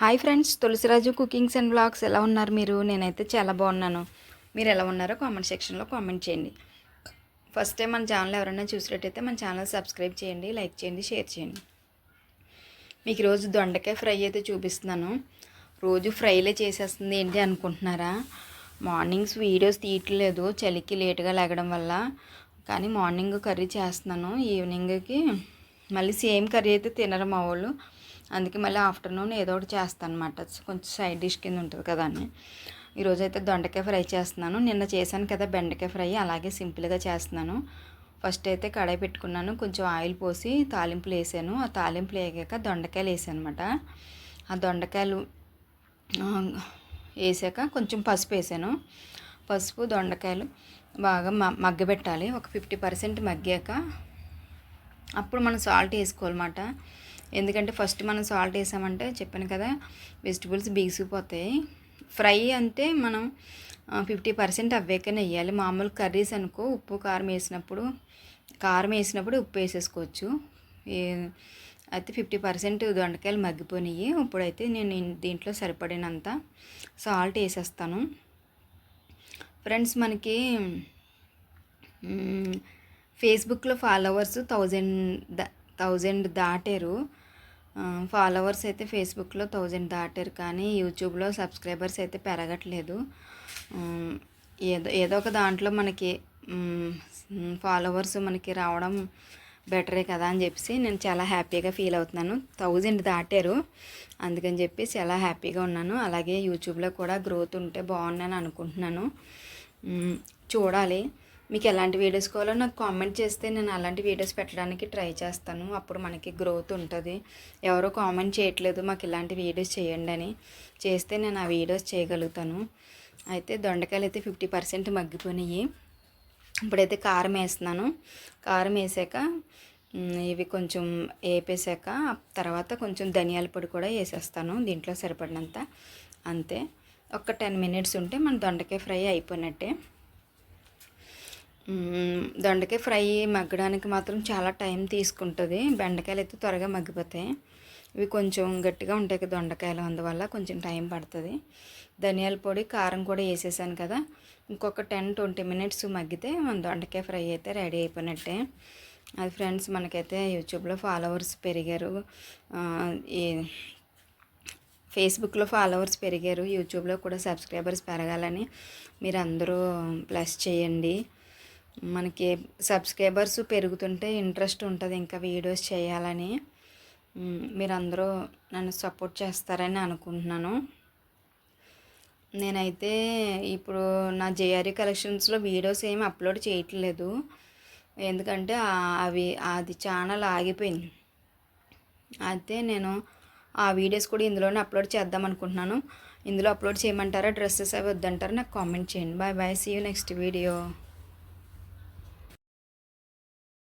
Hi friends Tulasiraju cookings and blogs ఎలా ఉన్నారు మీరు? నేనైతే చాలా బాగున్నాను. మీరు ఎలా ఉన్నారో కామెంట్ సెక్షన్లో కామెంట్ చేయండి. ఫస్ట్ టైం మన ఛానల్ ఎవరైనా చూసినట్టయితే మన ఛానల్ సబ్స్క్రైబ్ చేయండి లైక్ చేయండి షేర్ చేయండి. మీకు ఈరోజు దొండకాయ ఫ్రై అయితే చూపిస్తున్నాను. రోజు ఫ్రైలే చేసేస్తుంది ఏంటి అనుకుంటున్నారా? మార్నింగ్స్ వీడియోస్ తీయట్లేదు చలికి లేట్గా లేగడం వల్ల. కానీ మార్నింగ్ కర్రీ చేస్తున్నాను ఈవినింగ్కి మళ్ళీ సేమ్ కర్రీ అయితే తినరు మా వాళ్ళు. అందుకే మళ్ళీ ఆఫ్టర్నూన్ ఏదో ఒకటి చేస్తాను అనమాట కొంచెం సైడ్ డిష్ కింద ఉంటుంది కదా అని. ఈరోజు అయితే దొండకాయ ఫ్రై చేస్తున్నాను. నిన్న చేశాను కదా బెండకాయ ఫ్రై అలాగే సింపుల్గా చేస్తున్నాను. ఫస్ట్ అయితే కడాయి పెట్టుకున్నాను. కొంచెం ఆయిల్ పోసి తాలింపులు వేసాను. ఆ తాలింపులు వేగాక దొండకాయలు వేసాను అనమాట ఆ దొండకాయలు వేసాక కొంచెం పసుపు వేసాను. పసుపు దొండకాయలు బాగా మగ్గబెట్టాలి. ఒక ఫిఫ్టీ పర్సెంట్ మగ్గాక అప్పుడు మనం సాల్ట్ వేసుకోవాలన్నమాట. ఎందుకంటే ఫస్ట్ మనం సాల్ట్ వేసామంటే చెప్పాను కదా వెజిటబుల్స్ బిగిసిపోతాయి. ఫ్రై అంటే మనం ఫిఫ్టీ పర్సెంట్ అవ్వేకనే వేయాలి. మామూలు కర్రీస్ అనుకో ఉప్పు కారం వేసినప్పుడు కారం వేసినప్పుడు ఉప్పు వేసేసుకోవచ్చు. అయితే ఫిఫ్టీ పర్సెంట్ దొండకాయలు మగ్గిపోయినాయి. ఇప్పుడైతే నేను దీంట్లో సరిపడినంత సాల్ట్ వేసేస్తాను. ఫ్రెండ్స్ మనకి ఫేస్బుక్లో ఫాలోవర్స్ థౌజండ్ థౌజండ్ దాటారు. ఫాలోవర్స్ అయితే ఫేస్బుక్లో థౌజండ్ దాటారు కానీ యూట్యూబ్లో సబ్స్క్రైబర్స్ అయితే పెరగట్లేదు. ఏదో ఏదో ఒక దాంట్లో మనకి ఫాలోవర్స్ మనకి రావడం బెటరే కదా అని చెప్పేసి నేను చాలా హ్యాపీగా ఫీల్ అవుతున్నాను. థౌజండ్ దాటారు. అందుకని చెప్పి చాలా హ్యాపీగా ఉన్నాను. అలాగే యూట్యూబ్లో కూడా గ్రోత్ ఉంటే బాగుందని అనుకుంటున్నాను. చూడాలి. మీకు ఎలాంటి వీడియోస్ కావాలో నాకు కామెంట్ చేస్తే నేను అలాంటి వీడియోస్ పెట్టడానికి ట్రై చేస్తాను. అప్పుడు మనకి గ్రోత్ ఉంటుంది. ఎవరో కామెంట్ చేయట్లేదు మాకు ఇలాంటి వీడియోస్ చేయండి అని చేస్తే నేను ఆ వీడియోస్ చేయగలుగుతాను. అయితే దొండకాయలు అయితే ఫిఫ్టీ పర్సెంట్ మగ్గిపోయినాయి. ఇప్పుడైతే కారం వేస్తున్నాను. కారం వేసాక ఇవి కొంచెం వేపేసాక తర్వాత కొంచెం ధనియాల పొడి కూడా వేసేస్తాను దీంట్లో సరిపడినంత. అంతే. ఒక టెన్ మినిట్స్ ఉంటే మన దొండకాయ ఫ్రై అయిపోయినట్టే. దొండకాయ ఫ్రై మగ్గడానికి మాత్రం చాలా టైం తీసుకుంటుంది. బెండకాయలు అయితే త్వరగా మగ్గిపోతాయి. ఇవి కొంచెం గట్టిగా ఉంటాయి కదా దొండకాయలు అందువల్ల కొంచెం టైం పడుతుంది. ధనియాల పొడి కారం కూడా వేసేసాను కదా. ఇంకొక టెన్ ట్వంటీ మినిట్స్ మగ్గితే మన దొండకాయ ఫ్రై అయితే రెడీ అయిపోయినట్టే. అది ఫ్రెండ్స్ మనకైతే యూట్యూబ్లో ఫాలోవర్స్ పెరిగారు. ఈ ఫేస్బుక్లో ఫాలోవర్స్ పెరిగారు. యూట్యూబ్లో కూడా సబ్స్క్రైబర్స్ పెరగాలని మీరు అందరూ ప్లస్ చేయండి. మనకి సబ్స్క్రైబర్స్ పెరుగుతుంటే ఇంట్రెస్ట్ ఉంటుంది ఇంకా వీడియోస్ చేయాలని. మీరందరూ నన్ను సపోర్ట్ చేస్తారని అనుకుంటున్నాను. నేనైతే ఇప్పుడు నా జేఆర్ఈ కలెక్షన్స్లో వీడియోస్ ఏమి అప్లోడ్ చేయట్లేదు. ఎందుకంటే అవి అది ఛానల్ ఆగిపోయింది. అయితే నేను ఆ వీడియోస్ కూడా ఇందులోనే అప్లోడ్ చేద్దాం అనుకుంటున్నాను. ఇందులో అప్లోడ్ చేయమంటారా? డ్రెస్సెస్ అవి వద్దంటారా? నాకు కామెంట్ చేయండి. Bye bye. See you next video